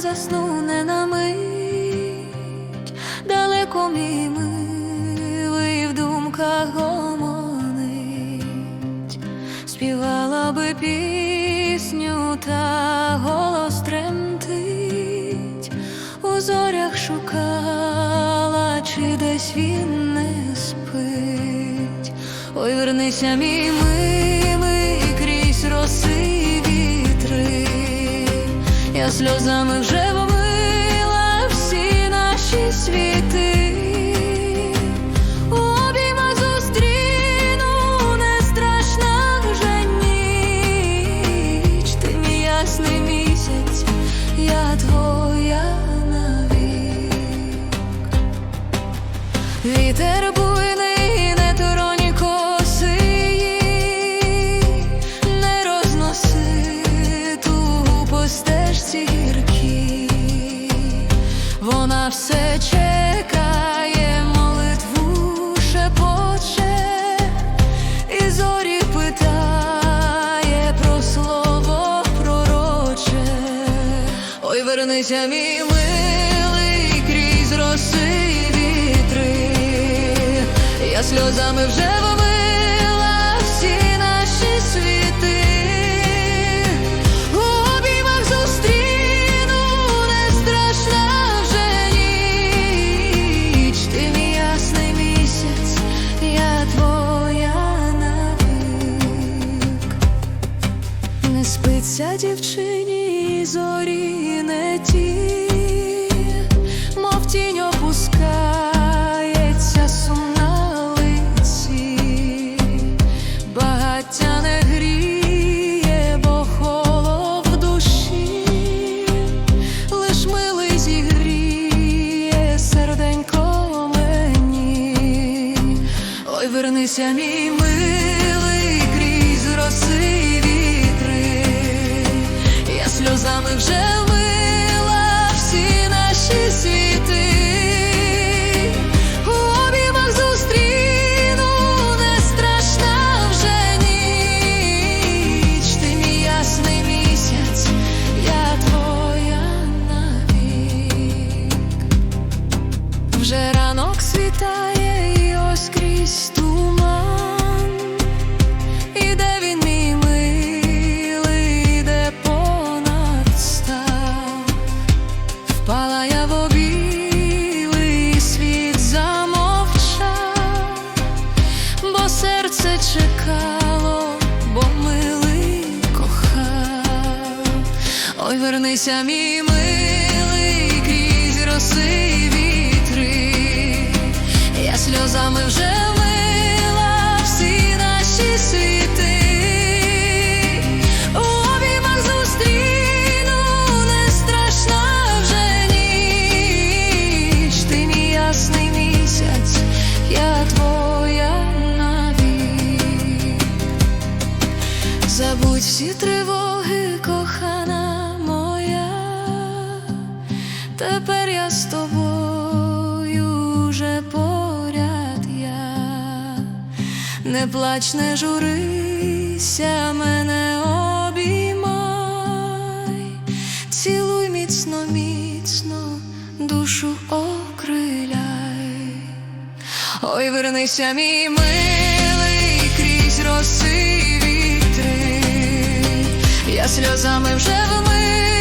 засну не на мить, далеко мій милий в думках гомонить, співала би пісню, та голос тремтить, у зорях шукала, чи десь він не спить. Ой, вернися, мій милий, я сльозами вже вмила всі наші світи. У обіймах зустріну не страшна вже ти мій ясний місяць, я твоя навік. Ой, вернися, мій милий, крізь роси вітри, я сльозами вже вмила Не спиться дівчині, зорі не ті, мов тінь опускається сум на лиці, багаття не гріє, бо холод в душі, лиш милий зігріє серденько мені. Ой, вернися, мій чекало, бо милий кохав. Ой, вернися, мій милий, крізь роси всі тривоги, кохана моя, тепер я з тобою вже поряд я, не плач, не журися, мене обіймай, цілуй міцно, міцно, душу окриляй. Ой, вернися, мій милий, сльозами вже вмила